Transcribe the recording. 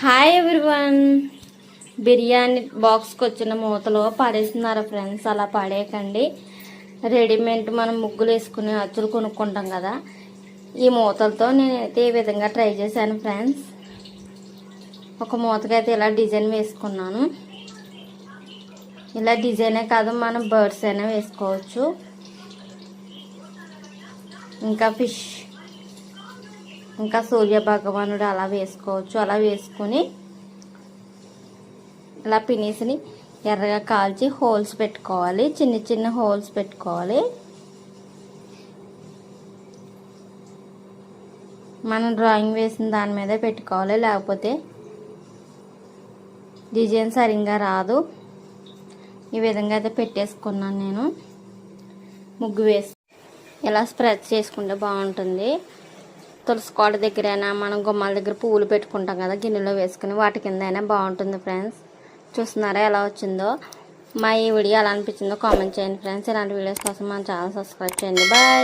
Hi everyone biryani బాక్స్కి వచ్చిన మూతలో పడేస్తున్నారు friends అలా పడేయకండి. రెడీమేడ్ మనం ముగ్గులు వేసుకుని అచ్చులు కొనుక్కుంటాం కదా. ఈ మూతలతో నేనైతే ఈ విధంగా ట్రై చేశాను ఫ్రెండ్స్ ఒక మూతకైతే ఇలా డిజైన్ వేసుకున్నాను. ఇలా డిజైనే కాదు మనం బర్డ్స్ అయినా వేసుకోవచ్చు. ఇంకా ఫిష్ ఇంకా సూర్య భగవానుడు అలా వేసుకోవచ్చు. అలా వేసుకొని ఇలా పినీస్ని ఎర్రగా కాల్చి హోల్స్ పెట్టుకోవాలి. చిన్న చిన్న హోల్స్ పెట్టుకోవాలి. మనం డ్రాయింగ్ వేసిన దాని మీదే పెట్టుకోవాలి. లేకపోతే డిజైన్ సరిగ్గా రాదు. ఈ విధంగా అయితే పెట్టేసుకున్నాను నేను. ముగ్గు వేసి ఇలా స్ప్రెడ్ చేసుకుంటే బాగుంటుంది. తులసి కోట దగ్గరైనా మనం గుమ్మాల దగ్గర పువ్వులు పెట్టుకుంటాం కదా గిన్నెలో వేసుకుని వాటి కింద అయినా బాగుంటుంది ఫ్రెండ్స్. చూస్తున్నారా ఎలా వచ్చిందో? మా ఈ వీడియో ఎలా అనిపించిందో కామెంట్ చేయండి ఫ్రెండ్స్. ఇలాంటి వీడియోస్ కోసం మన ఛానల్ సబ్స్క్రైబ్ చేయండి. బాయ్!